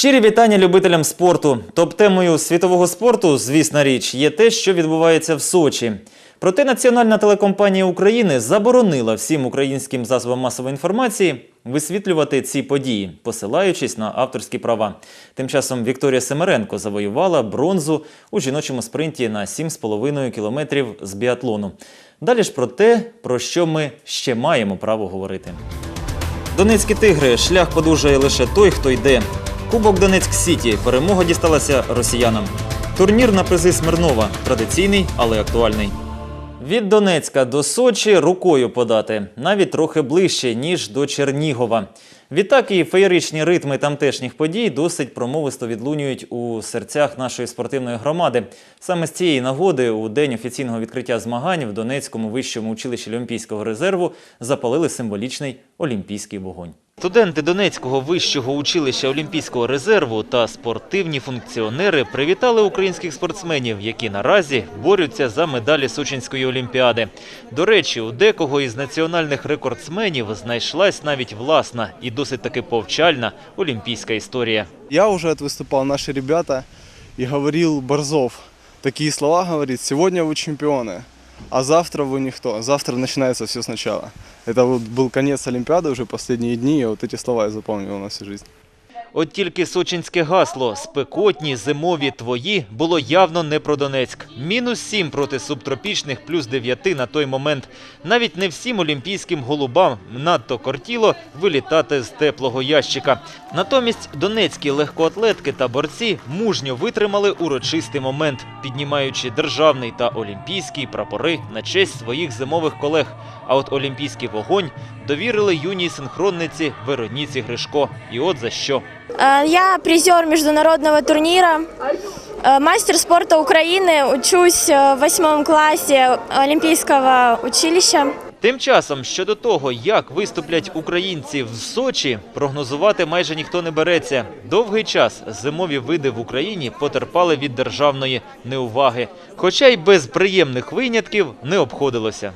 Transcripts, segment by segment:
Щирі вітання любителям спорту. Топ-темою світового спорту, звісна річ, є те, що відбувається в Сочі. Проте Національна телекомпанія України заборонила всім українським засобам масової інформації висвітлювати ці події, посилаючись на авторські права. Тим часом Вікторія Семеренко завоювала бронзу у жіночому спринті на 7,5 кілометрів з біатлону. Далі ж про те, про що ми ще маємо право говорити. Донецькі тигри шлях подужає лише той, хто йде. Кубок Донецьк Сіті. Перемога дісталася росіянам. Турнір на призи Смирнова традиційний, але актуальний. Від Донецька до Сочі рукою подати, навіть трохи ближче, ніж до Чернігова. Відтак і феєричні ритми тамтешніх подій досить промовисто відлунюють у серцях нашої спортивної громади. Саме з цієї нагоди, у день офіційного відкриття змагань в Донецькому вищому училищі Олімпійського резерву запалили символічний олімпійський вогонь. Студенти Донецького вищого училища Олімпійського резерву та спортивні функціонери привітали українських спортсменів, які наразі борються за медалі Сочинської олімпіади. До речі, у декого із національних рекордсменів знайшлась навіть власна і досить таки повчальна олімпійська історія. Я уже отвыступал, наши ребята, и говорил Борзов. Такие слова говорит, сегодня вы чемпионы, а завтра вы никто. Завтра начинается все сначала. Это вот был конец Олимпиады, уже последние дни, и вот эти слова я запомнил на всю жизнь. От тільки сочинське гасло «Спекотні зимові твої» було явно не про Донецьк. Мінус 7 проти субтропічних, плюс 9 на той момент. Навіть не всім олімпійським голубам надто кортіло вилітати з теплого ящика. Натомість донецькі легкоатлетки та борці мужньо витримали урочистий момент, піднімаючи державний та олімпійський прапори на честь своїх зимових колег. А от олімпійський вогонь довірили юній синхронниці Вероніці Гришко. І от за що. Э, Я призер международного турнира, э, мастер спорта Украины, учусь э, в восьмом классе Олимпийского училища. Тим часом щодо того, як виступлять українці в Сочі, прогнозувати майже ніхто не береться. Довгий час зимові види в Україні потерпали від державної неуваги, хоча й без приємних винятків не обходилося.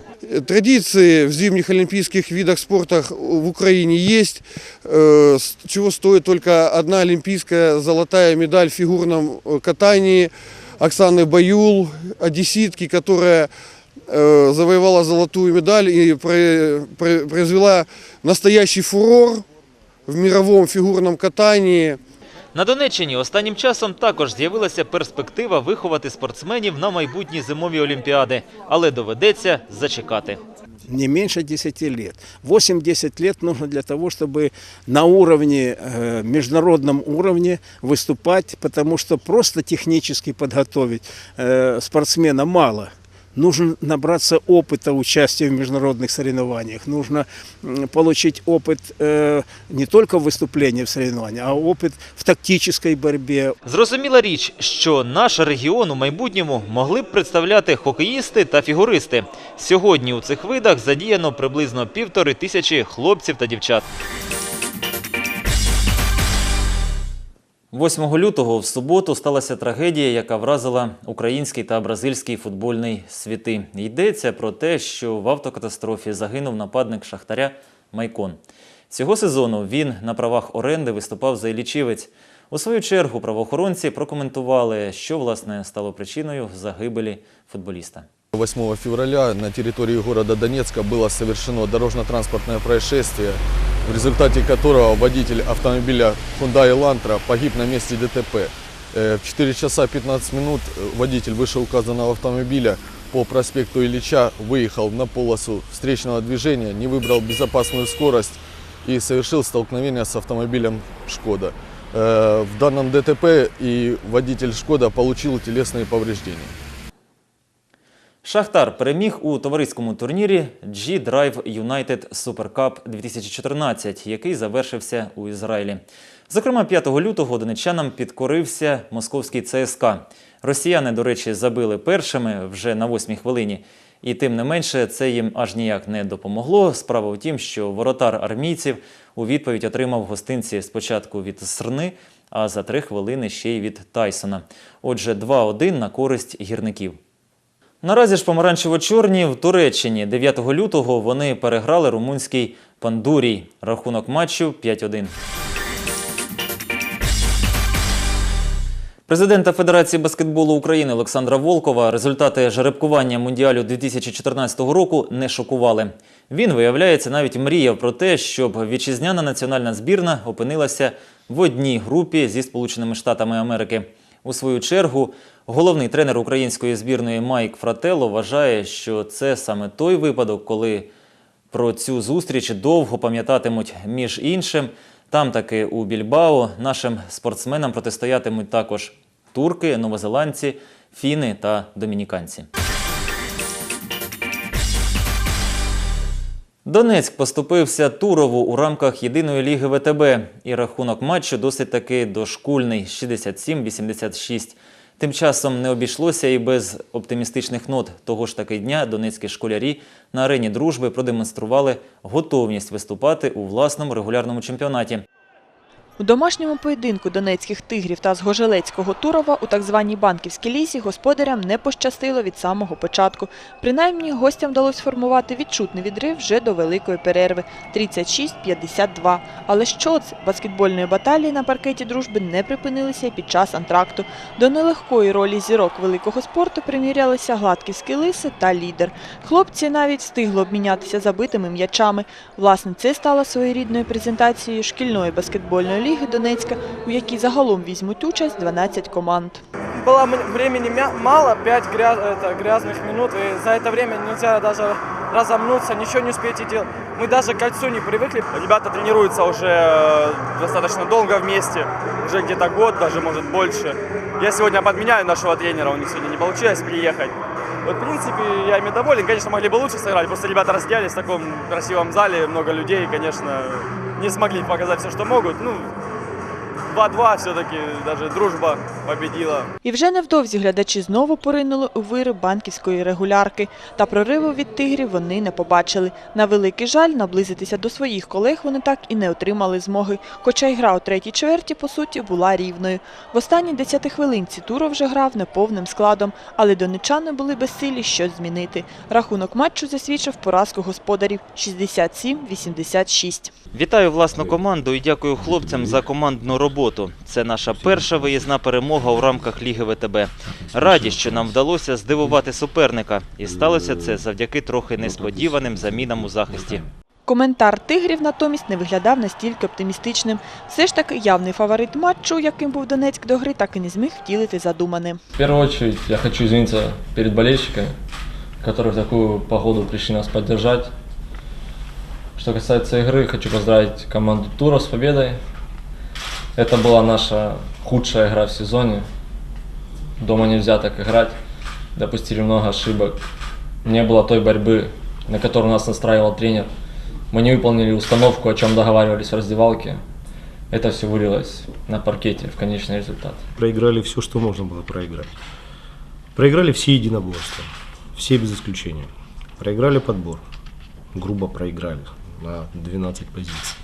Традиции в зимних олимпийских видах спорта в Украине есть, э, с чего стоит только одна олимпийская золотая медаль в фигурном э, катании Оксаны Баюл, одесситки, которая э, завоевала золотую медаль и про- про- произвела настоящий фурор в мировом фигурном катании. На Донеччині останнім часом також з'явилася перспектива виховати спортсменів на майбутні зимові олімпіади, але доведеться зачекати. не меньше 10 лет. 8-10 лет нужно для того, чтобы на уровне, э, международном уровне выступать, потому что просто технически подготовить э, спортсмена мало. Нужно набраться опыта участия в международных соревнованиях. Нужно м, получить опыт э, не только в выступлении в соревнованиях, а опыт в тактической борьбе, Зрозуміла річ, що наш регіон у майбутньому могли б представляти хокеїсти та фігуристи. Сьогодні у цих видах задіяно приблизно півтори тисячі хлопців та дівчат. 8 лютого в суботу сталася трагедія, яка вразила український та бразильський футбольний світи. Йдеться про те, що в автокатастрофі загинув нападник Шахтаря Майкон. Цього сезону він на правах оренди виступав за Іллічівець. У свою чергу правоохоронці прокоментували, що власне стало причиною загибелі футболіста. 8 февраля на территории города Донецка было совершено дорожно-транспортное происшествие, в результате которого водитель автомобиля Hyundai Elantra погиб на месте ДТП. Э, В 4 часа 15 минут э, водитель вышеуказанного автомобиля по проспекту Ильича выехал на полосу встречного движения, не выбрал безопасную скорость и совершил столкновение с автомобилем «Шкода». Э, В данном ДТП и водитель «Шкода» получил телесные повреждения. Шахтар переміг у товариському турнірі G-Drive United Super Cup 2014, який завершився у Ізраїлі. Зокрема, 5 лютого донеччанам підкорився московський ЦСКА. Росіяни, до речі, забили першими вже на восьмій хвилині. І тим не менше, це їм аж ніяк не допомогло. Справа в тім, що воротар армійців у відповідь отримав гостинці спочатку від Срни, а за три хвилини ще й від Тайсона. Отже, 2-1 на користь гірників. Наразі ж помаранчево-чорні в Туреччині 9 лютого вони переграли румунський Пандурій. Рахунок матчу 5-1. Президента Федерації баскетболу України Олександра Волкова результати жеребкування Мундіалю 2014 року не шокували. Він, виявляється, навіть мріяв про те, щоб вітчизняна національна збірна опинилася в одній групі зі Сполученими Штатами Америки. У свою чергу, головний тренер української збірної Майк Фрателло вважає, що це саме той випадок, коли про цю зустріч довго пам'ятатимуть між іншим. Там таки у Більбао нашим спортсменам протистоятимуть також турки, новозеландці, фіни та домініканці. Донецьк поступився Турову у рамках єдиної ліги ВТБ. І рахунок матчу досить таки дошкульний 67-86. Тим часом не обійшлося і без оптимістичних нот. Того ж таки дня донецькі школярі на арені дружби продемонстрували готовність виступати у власному регулярному чемпіонаті. У домашньому поєдинку донецьких тигрів та Згожелецького Турова у так званій банківській лісі господарям не пощастило від самого початку. Принаймні, гостям вдалося сформувати відчутний відрив вже до великої перерви – 36-52. Але що це? Баскетбольної баталії на паркеті дружби не припинилися під час антракту. До нелегкої ролі зірок великого спорту примірялися гладківські лиси та лідер. Хлопці навіть встигли обмінятися забитими м'ячами. Власне, це стало своєрідною презентацією шкільної баскетбольної ліги Донецька, у якій загалом візьмуть участь 12 команд. Было м- времени мя- мало, 5 это, грязных минут, и за это время нельзя даже разомнуться, ничего не успеете делать. Мы даже к кольцу не привыкли. Ребята тренируются уже э, достаточно долго вместе, уже где-то год, даже может больше. Я сегодня подменяю нашего тренера, у них сегодня не получилось приехать. Вот, в принципе, я ими доволен. Конечно, могли бы лучше сыграть, просто ребята разделись в таком красивом зале, много людей, конечно, не смогли показать все, что могут. Ну, 2-2 все-таки, даже дружба победила. І вже невдовзі глядачі знову поринули у вири банківської регулярки. Та прориву від тигрів вони не побачили. На великий жаль, наблизитися до своїх колег вони так і не отримали змоги. Хоча й гра у третій чверті, по суті, була рівною. В останній десяти хвилинці Туров вже грав неповним складом, але донечани були безсилі щось змінити. Рахунок матчу засвідчив поразку господарів 67-86. Вітаю власну команду і дякую хлопцям за командну роботу. Це наша перша виїзна перемога у рамках Ліги ВТБ. Раді, що нам вдалося здивувати суперника, і сталося це завдяки трохи несподіваним замінам у захисті. Коментар тигрів натомість не виглядав настільки оптимістичним. Все ж таки явний фаворит матчу, яким був Донецьк до гри, так і не зміг втілити задумане. В первую очередь я хочу извиниться перед болельщиками, которые в такую погоду пришли нас поддержать. Что касается игры, хочу поздравить команду Тура с победой. Это была наша худшая игра в сезоне. Дома нельзя так играть. Допустили много ошибок. Не было той борьбы, на которую нас настраивал тренер. Мы не выполнили установку, о чем договаривались в раздевалке. Это все вылилось на паркете в конечный результат. проиграли все, что можно было проиграть. Проиграли все единоборства, все без исключения. Проиграли подбор, грубо проиграли на 12 позиций.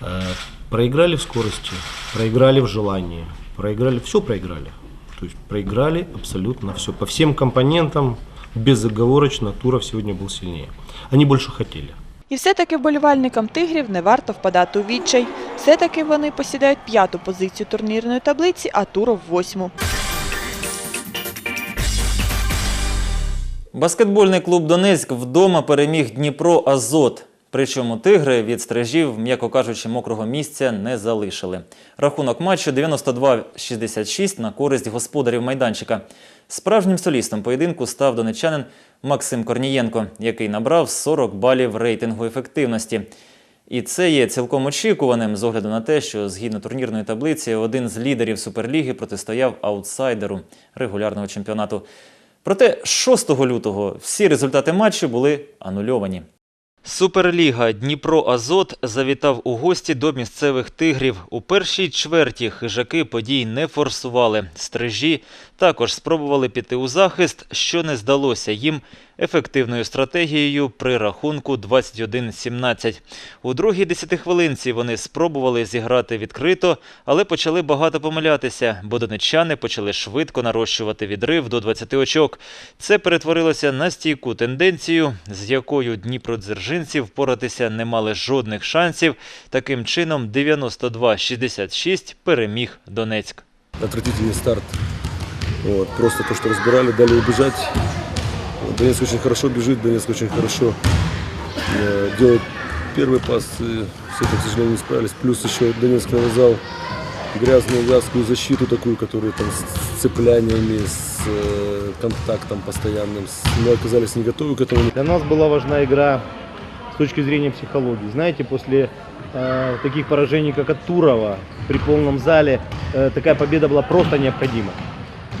Э, Проиграли в скорости, проиграли в желании, проиграли, все проиграли. То есть проиграли абсолютно все. По всем компонентам, безоговорочно, Туров сегодня был сильнее. Они больше хотели. І все-таки вболівальникам тигрів не варто впадати у відчай. Все-таки вони посідають п'яту позицію турнірної таблиці, а Туров восьму. Баскетбольний клуб Донецьк вдома переміг Дніпро Азот. Причому тигри від стражів, м'яко кажучи, мокрого місця не залишили. Рахунок матчу 92-66 на користь господарів майданчика. Справжнім солістом поєдинку став донечанин Максим Корнієнко, який набрав 40 балів рейтингу ефективності. І це є цілком очікуваним з огляду на те, що згідно турнірної таблиці один з лідерів Суперліги протистояв аутсайдеру регулярного чемпіонату. Проте 6 лютого всі результати матчу були анульовані. Суперліга Дніпро Азот завітав у гості до місцевих тигрів. У першій чверті хижаки подій не форсували. Стрижі також спробували піти у захист, що не здалося їм ефективною стратегією при рахунку 21-17. У другій десятихвилинці вони спробували зіграти відкрито, але почали багато помилятися, бо донечани почали швидко нарощувати відрив до 20 очок. Це перетворилося на стійку тенденцію, з якою дніпродзержинці впоратися не мали жодних шансів. Таким чином, 92-66 переміг Донецьк. отвратительный старт. Вот, просто то, что разбирали, дали убежать. Донецк очень хорошо бежит, Донецк очень хорошо э, делает первый пас. С этим, к сожалению, не справились. Плюс еще Донецк навязал грязную вязкую защиту такую, которую там с цепляниями, с э, контактом постоянным. Мы оказались не готовы к этому. Для нас была важна игра с точки зрения психологии. Знаете, после э, таких поражений, как от Турова при полном зале, э, такая победа была просто необходима.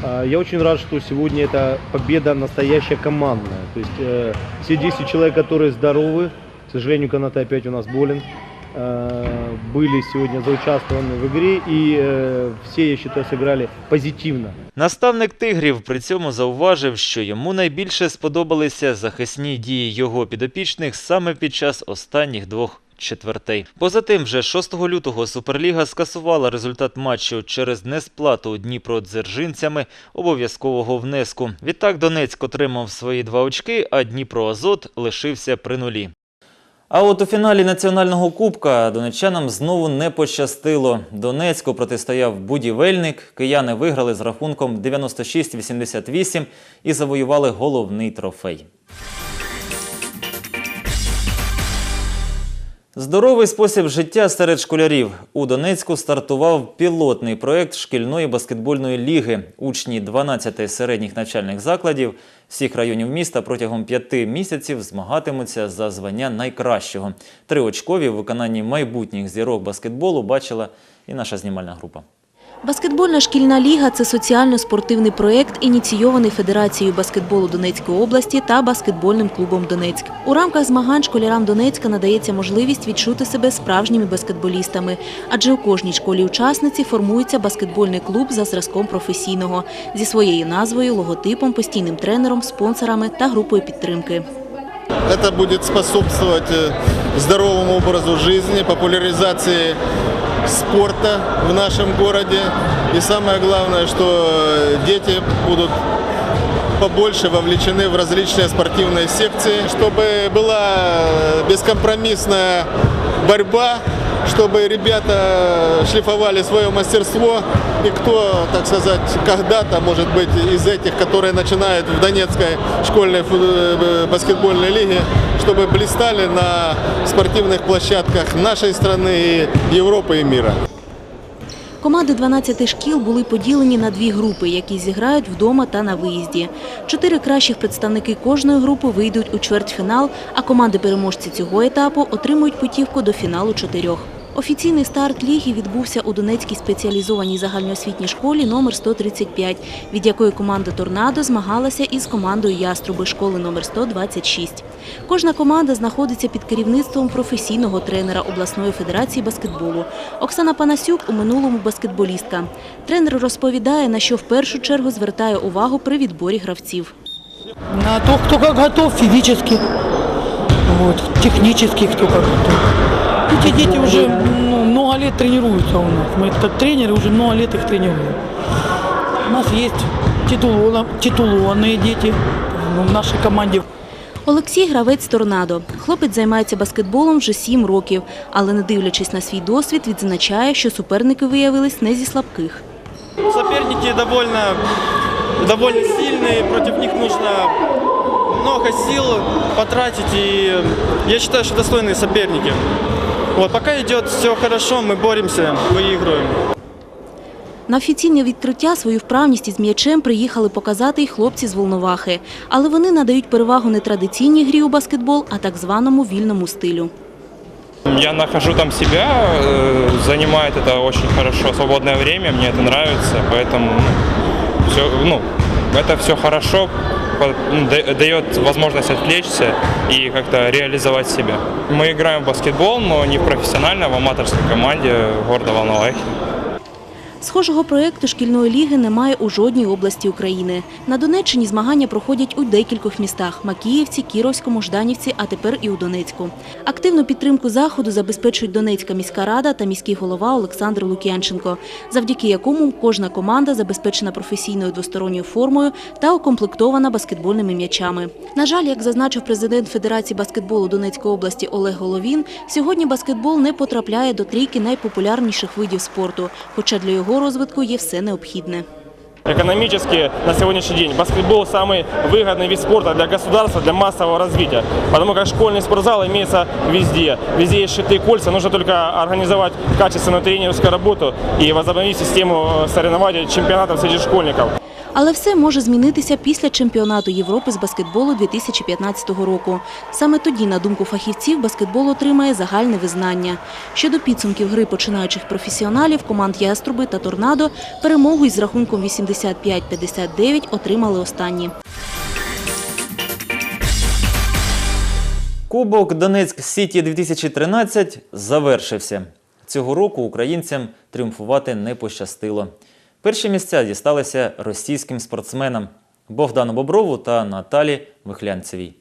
А, Я очень рад, что сегодня эта победа настоящая командная. То есть э, все 10 человек, которые здоровы, к сожалению, Каната опять у нас болен, э, были сегодня заучаствованы в игре и э, все, я считаю, сыграли позитивно. Наставник тигрів при цьому зауважив, що йому найбільше сподобалися захисні дії його підопічних саме під час останніх двох четвертей. Поза тим, вже 6 лютого Суперліга скасувала результат матчу через несплату Дніпро-дзержинцями обов'язкового внеску. Відтак Донецьк отримав свої два очки, а Дніпро-Азот лишився при нулі. А от у фіналі національного кубка донеччанам знову не пощастило. Донецьку протистояв будівельник. Кияни виграли з рахунком 96-88 і завоювали головний трофей. Здоровий спосіб життя серед школярів. У Донецьку стартував пілотний проєкт шкільної баскетбольної ліги. Учні 12 середніх навчальних закладів всіх районів міста протягом п'яти місяців змагатимуться за звання найкращого. Три очкові в виконанні майбутніх зірок баскетболу бачила і наша знімальна група. Баскетбольна шкільна ліга це соціально-спортивний проєкт, ініційований Федерацією баскетболу Донецької області та баскетбольним клубом Донецьк. У рамках змагань школярам Донецька надається можливість відчути себе справжніми баскетболістами, адже у кожній школі учасниці формується баскетбольний клуб за зразком професійного зі своєю назвою, логотипом, постійним тренером, спонсорами та групою підтримки. Это будет способствовать э, здоровому образу жизни, популяризации спорта в нашем городе. И самое главное, что э, дети будут побольше вовлечены в различные спортивные секции, чтобы была э, бескомпромиссная борьба, чтобы ребята шлифовали свое мастерство. И кто, так сказать, когда-то, может быть, из этих, которые начинают в Донецкой школьной фу- э, баскетбольной лиге, чтобы блистали на спортивных площадках нашей страны, и Европы и мира. Команди 12 шкіл були поділені на дві групи, які зіграють вдома та на виїзді. Чотири кращих представники кожної групи вийдуть у чвертьфінал, а команди-переможці цього етапу отримують путівку до фіналу чотирьох. Офіційний старт ліги відбувся у Донецькій спеціалізованій загальноосвітній школі номер 135, від якої команда «Торнадо» змагалася із командою «Яструби» школи номер 126. Кожна команда знаходиться під керівництвом професійного тренера обласної федерації баскетболу. Оксана Панасюк у минулому баскетболістка. Тренер розповідає, на що в першу чергу звертає увагу при відборі гравців. На то, кто как готов вот, технически кто как готов. Эти дети уже ну, много лет тренируются у нас. Мы как тренеры уже много лет их тренируем. У нас есть титулон- титулованные дети ну, в нашей команде. Олексій гравець «Торнадо». Хлопець займається баскетболом вже сім років, але не дивлячись на свій досвід, відзначає, що суперники виявились не зі слабких. Соперники довольно, довольно сильные, против них нужно много сил потратить, и я считаю, что достойные соперники. Вот, пока идет все хорошо, мы боремся, выигрываем. На офіційне відкриття свою вправність із м'ячем приїхали показати й хлопці з Волновахи. Але вони надають перевагу не традиційній грі у баскетбол, а так званому вільному стилю. Я нахожу там себя, э, занимает это очень хорошо свободное время, мне это нравится, поэтому все, ну, это все хорошо, по- ну, да- дает возможность отвлечься и как-то реализовать себя. Мы играем в баскетбол, но не профессионально, в аматорской команде города Волновахи. Схожого проєкту шкільної ліги немає у жодній області України. На Донеччині змагання проходять у декількох містах – Макіївці, Кіровському, Жданівці, а тепер і у Донецьку. Активну підтримку заходу забезпечують Донецька міська рада та міський голова Олександр Лук'янченко, завдяки якому кожна команда забезпечена професійною двосторонньою формою та укомплектована баскетбольними м'ячами. На жаль, як зазначив президент Федерації баскетболу Донецької області Олег Головін, сьогодні баскетбол не потрапляє до трійки найпопулярніших видів спорту, хоча для його його розвитку є все необхідне. Экономически на сегодняшний день баскетбол самый выгодный вид спорта для государства, для массового развития. Потому как школьный спортзал имеется везде. Везде есть шитые кольца. Нужно только организовать качественную тренерскую работу и возобновить систему э, соревнований чемпионатов среди школьников. Але все може змінитися після чемпіонату Європи з баскетболу 2015 року. Саме тоді, на думку фахівців, баскетбол отримає загальне визнання. Щодо підсумків гри починаючих професіоналів, команд «Яструби» та «Торнадо» перемогу із рахунком 85-59 отримали останні. Кубок Донецьк Сіті 2013 завершився. Цього року українцям тріумфувати не пощастило. Перші місця дісталися російським спортсменам Богдану Боброву та Наталі Вихлянцевій.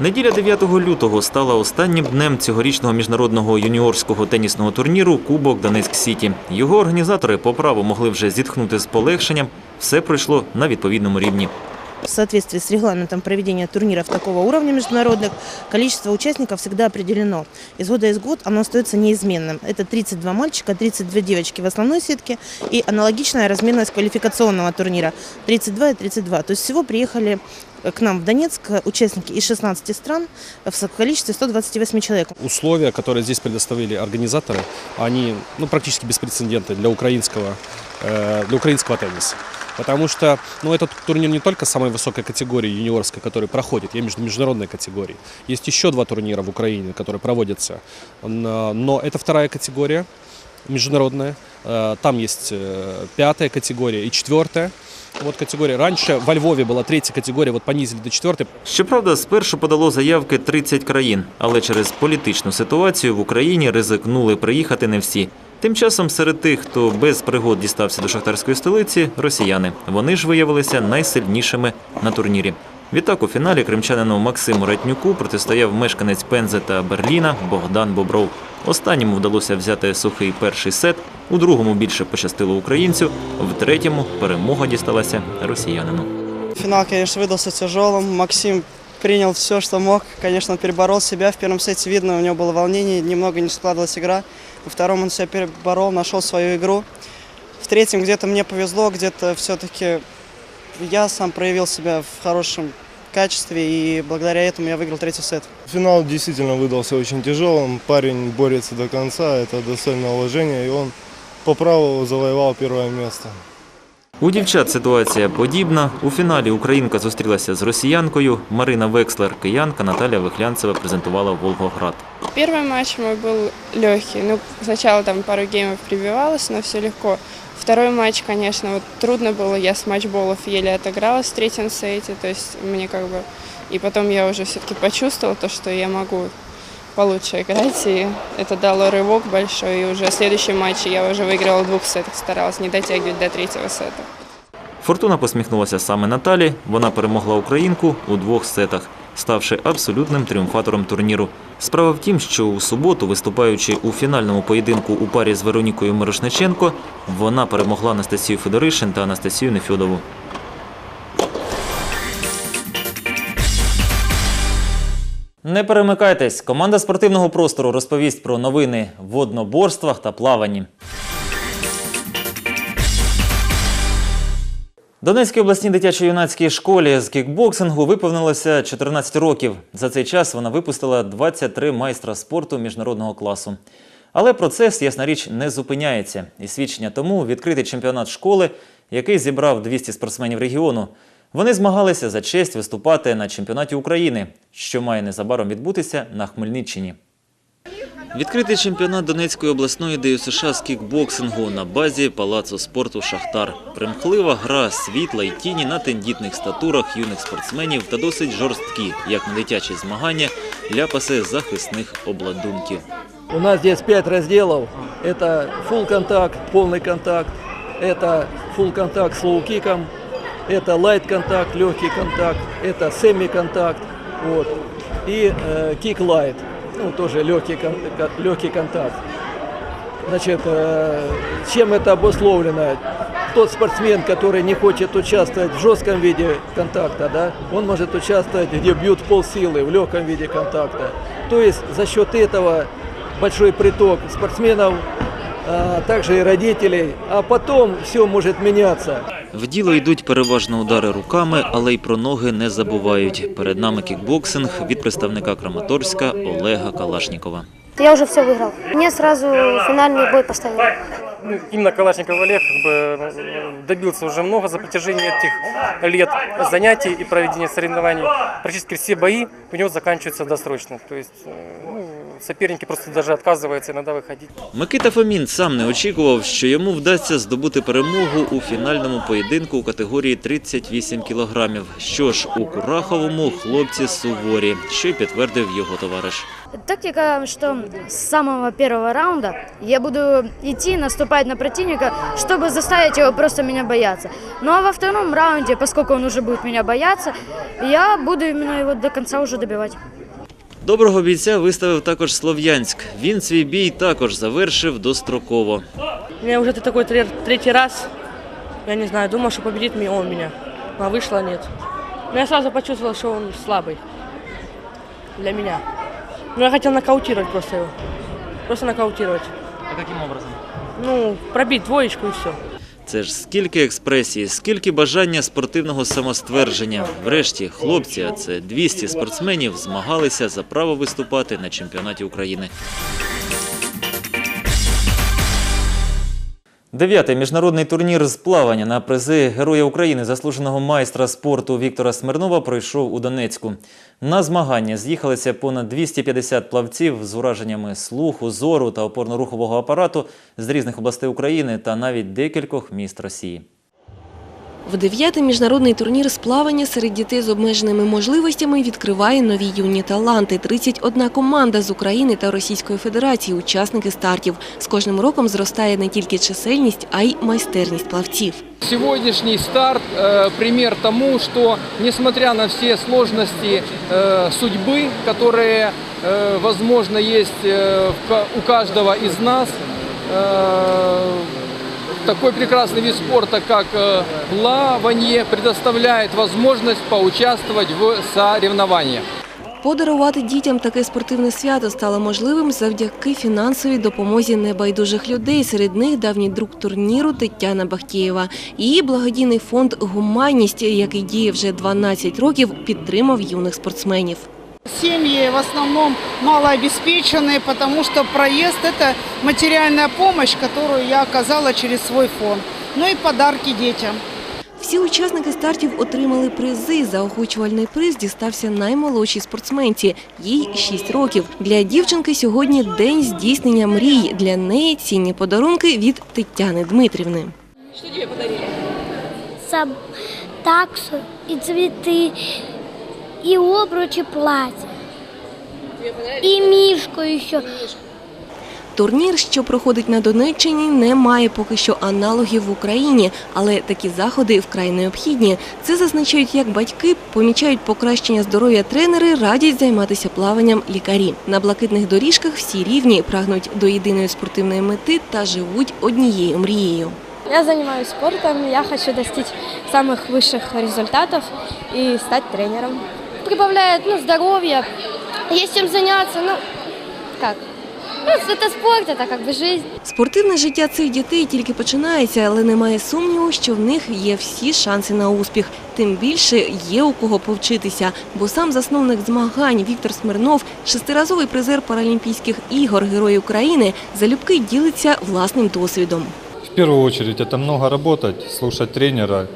Неділя 9 лютого стала останнім днем цьогорічного міжнародного юніорського тенісного турніру Кубок Донецьк Сіті. Його організатори по праву могли вже зітхнути з полегшенням. Все пройшло на відповідному рівні. В соответствии с регламентом проведения турниров такого уровня международных, количество участников всегда определено. Из года из год оно остается неизменным. Это 32 мальчика, 32 девочки в основной сетке и аналогичная размерность квалификационного турнира 32 и 32. То есть всего приехали к нам в Донецк участники из 16 стран в количестве 128 человек. Условия, которые здесь предоставили организаторы, они ну, практически беспрецедентны для украинского, э, для украинского тенниса. Потому что ну, этот турнир не только самой высокой категории юниорской, который проходит, я между международной категории. Есть еще два турнира в Украине, которые проводятся. Но но это вторая категория международная. Э, Там есть э, пятая категория и четвертая. Вот категория. Раньше во Львове была третья категория, вот понизили до четвертой. Щоправда, спершу подало заявки 30 країн, але через політичну ситуацію в Україні ризикнули приїхати не всі. Тим часом серед тих, хто без пригод дістався до шахтарської столиці, росіяни. Вони ж виявилися найсильнішими на турнірі. Відтак у фіналі кримчанину Максиму Ратнюку протистояв мешканець Пензи та Берліна Богдан Бобров. Останньому вдалося взяти сухий перший сет, у другому більше пощастило українцю, в третьому перемога дісталася росіянину. Финал, конечно, выдался тяжелым. Максим принял все, что мог. Конечно, он переборол себя. В первом сете видно, у него было волнение, немного не складывалась игра. Во втором он себя переборол, нашел свою игру. В третьем где-то мне повезло, где-то все-таки я сам проявил себя в хорошем качестве, и благодаря этому я выиграл третий сет. Финал действительно выдался очень тяжелым. Парень борется до конца, это достойное уважение, и он по праву завоевал первое место. У дівчат ситуація подібна. У фіналі українка зустрілася з росіянкою. Марина Векслер, киянка, Наталя Вихлянцева презентувала Волгоград. Первый матч мой был легкий. Ну, сначала там пару геймов прибивалась, но все легко. Второй матч, конечно, вот трудно было. Я с матчболов еле отыгралась в третьем сете. То есть мне как бы... И потом я уже все-таки почувствовала то, что я могу получше играть. И это дало рывок большой. И уже в следующем матче я уже выиграла в двух сетах. Старалась не дотягивать до третьего сета. Фортуна посміхнулася саме Наталі. Вона перемогла українку у двох сетах, ставши абсолютним тріумфатором турніру. Справа в тім, що у суботу, виступаючи у фінальному поєдинку у парі з Веронікою Мирошниченко, вона перемогла Анастасію Федоришин та Анастасію Нефьодову. Не перемикайтесь. Команда спортивного простору розповість про новини в водноборствах та плаванні. Донецькій обласній дитячо-юнацькій школі з кікбоксингу виповнилося 14 років. За цей час вона випустила 23 майстра спорту міжнародного класу. Але процес, ясна річ, не зупиняється. І свідчення тому відкритий чемпіонат школи, який зібрав 200 спортсменів регіону. Вони змагалися за честь виступати на чемпіонаті України, що має незабаром відбутися на Хмельниччині. Відкритий чемпіонат Донецької обласної ДЮСШ з кікбоксингу на базі Палацу спорту Шахтар. Примхлива гра, світла й тіні на тендітних статурах юних спортсменів та досить жорсткі, як на дитячі змагання, ляпаси захисних обладунків. У нас здесь пять разделов. Это full контакт, полный контакт. Это full контакт с лоу-киком. Это light контакт, легкий контакт. Это semi контакт. Вот. И э, kick light. Ну, тоже легкий, кон- ко- легкий контакт. Значит, э, чем это обусловлено? Тот спортсмен, который не хочет участвовать в жестком виде контакта, да, он может участвовать, где бьют полсилы, в легком виде контакта. То есть за счет этого большой приток спортсменов а также и родителей, а потом все может меняться. В діло йдуть переважно удари руками, але й про ноги не забувають. Перед нами кікбоксинг від представника Краматорська Олега Калашнікова. Я уже все выиграл. Мне сразу финальный бой поставили. Ну, Именно Калашников Олег как бы, э, добился уже много за протяжении этих лет занятий и проведения соревнований. Практически все бои у него заканчиваются досрочно. То есть э, ну, соперники просто даже отказываются иногда выходить. Микита Фомін сам не очікував, що йому вдасться здобути перемогу у фінальному поєдинку у категорії 38 кілограмів. Що ж, у Кураховому хлопці суворі, що й підтвердив його товариш. Тактика, что с самого первого раунда я буду идти, наступать на противника, чтобы заставить его просто меня бояться. Ну а во втором раунде, поскольку он уже будет меня бояться, я буду именно его до конца уже добивать. Доброго бійця виставив також Слов'янськ. Він свій бій також завершив достроково. У меня уже это такой тре- третий раз. Я не знаю, думал, что победит меня он меня. А вышло нет. Но я сразу почувствовал, что он слабый. Для меня. Но я хотел нокаутировать просто его. Просто нокаутировать. А яким образом? Ну, пробить двоечку и все. Це ж скільки експресії, скільки бажання спортивного самоствердження. Врешті хлопці, а це 200 спортсменів, змагалися за право виступати на чемпіонаті України. Дев'ятий міжнародний турнір з плавання на призи Героя України, заслуженого майстра спорту Віктора Смирнова пройшов у Донецьку. На змагання з'їхалися понад 250 плавців з ураженнями слуху, зору та опорно-рухового апарату з різних областей України та навіть декількох міст Росії. В дев'ятий міжнародний турнір з плавання серед дітей з обмеженими можливостями відкриває нові юні таланти. 31 команда з України та Російської Федерації, учасники стартів. З кожним роком зростає не тільки чисельність, а й майстерність плавців. Сегодняшний старт э, пример тому, что несмотря на все сложности э, судьбы, которые, э, возможно, есть э, в ка- у каждого из нас, э, такой прекрасный вид спорта, как э, плавание, предоставляет возможность поучаствовать в соревнованиях. Подарувати дітям таке спортивне свято стало можливим завдяки фінансовій допомозі небайдужих людей. Серед них давній друг турніру Тетяна Бахтєєва. Її благодійний фонд «Гуманність», який діє вже 12 років, підтримав юних спортсменів. Семьи в основном малообеспеченные, потому что проезд – это материальная помощь, которую я оказала через свой фонд. Ну и подарки детям. Всі учасники стартів отримали призи. Заохочувальний приз дістався наймолодшій спортсменці. Їй 6 років. Для дівчинки сьогодні день здійснення мрій. Для неї цінні подарунки від Тетяни Дмитрівни. Что тебе подарили? сам таксу и цветы, и обручи платья, и мишку еще. Турнір, що проходить на Донеччині, не має поки що аналогів в Україні, але такі заходи вкрай необхідні. Це зазначають як батьки, помічають покращення здоров'я тренери, радять займатися плаванням лікарі. На блакитних доріжках всі рівні, прагнуть до єдиної спортивної мети та живуть однією мрією. Я занимаюсь спортом, я хочу достичь самых высших результатов и стать тренером Прибавляет ну, здоровье, есть чем заняться, ну, как, ну, это спорт, это как бы жизнь. Спортивне життя цих дітей тільки починається, але немає сумніву, що в них є всі шанси на успіх. Тим більше є у кого повчитися, бо сам засновник змагань Віктор Смирнов, шестиразовий призер Паралімпійських ігор Герой України, залюбки ділиться власним досвідом. В первую очередь это много работать, слушать тренера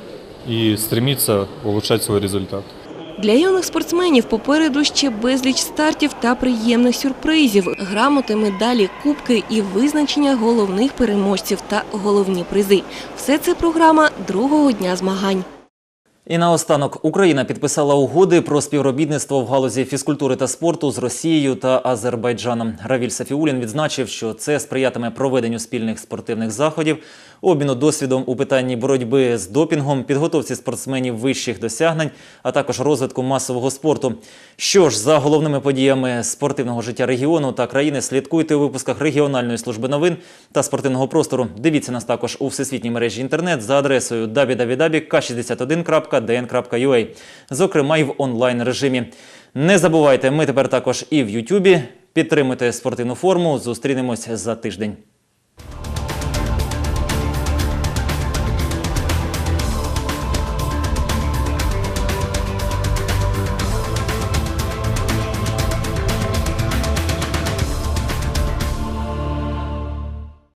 и стремиться улучшать свой результат. Для юних спортсменів попереду ще безліч стартів та приємних сюрпризів, грамоти, медалі, кубки і визначення головних переможців та головні призи. Все це програма другого дня змагань. І наостанок Україна підписала угоди про співробітництво в галузі фізкультури та спорту з Росією та Азербайджаном. Равіль Сафіулін відзначив, що це сприятиме проведенню спільних спортивних заходів, обміну досвідом у питанні боротьби з допінгом, підготовці спортсменів вищих досягнень, а також розвитку масового спорту. Що ж за головними подіями спортивного життя регіону та країни слідкуйте у випусках регіональної служби новин та спортивного простору. Дивіться нас також у всесвітній мережі інтернет за адресою www.k61.dn.ua, зокрема й в онлайн режимі. Не забувайте, ми тепер також і в Ютубі. Підтримуйте спортивну форму. Зустрінемось за тиждень.